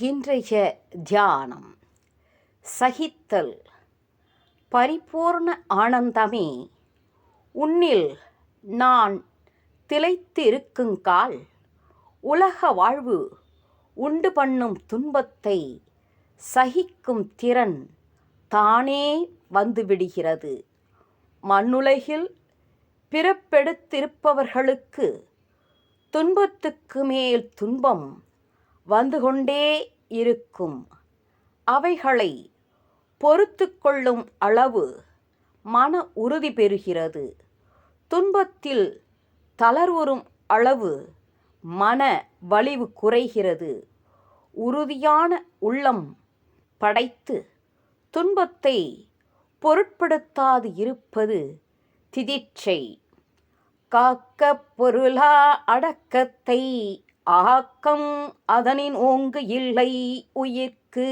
இன்றைய தியானம். சகித்தல். பரிபூர்ண ஆனந்தமே. உன்னில் நான் திளைத்திருக்குங்கால் உலக வாழ்வு உண்டு பண்ணும் துன்பத்தை சகிக்கும் திறன் தானே வந்துவிடுகிறது. மண்ணுலகில் பிறப்பெடுத்திருப்பவர்களுக்கு துன்பத்துக்கு மேல் துன்பம் வந்து கொண்டே இருக்கும். அவைகளை பொறுத்து கொள்ளும் அளவு மன உறுதி பெறுகிறது. துன்பத்தில் தளர்வுறும் அளவு மன வலிவு குறைகிறது. உறுதியான உள்ளம் படைத்து துன்பத்தை பொருட்படுத்தாது இருப்பது திதிச்சை. காக்க பொருளா அடக்கத்தை ஆக்கம் அதனின் ஓங்கு இல்லை உயிர்க்கு.